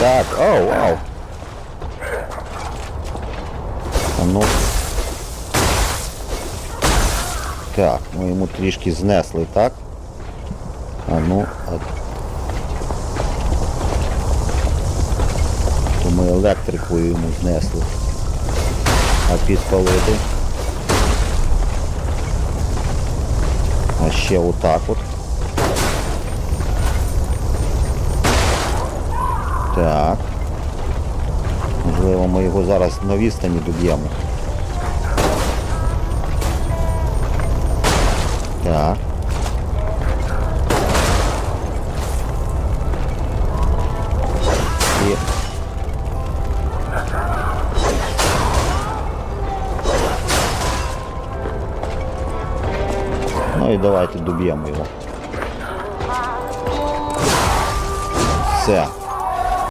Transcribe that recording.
Так, оу, вау. А ну. Так, ми йому трішки знесли, так? А ну, а... То ми електрикою йому знесли. А підпалити. А ще отак от. Так. Можливо, ми його зараз на відстані доб'ємо. Так. І... Ну і давайте доб'ємо його. Все.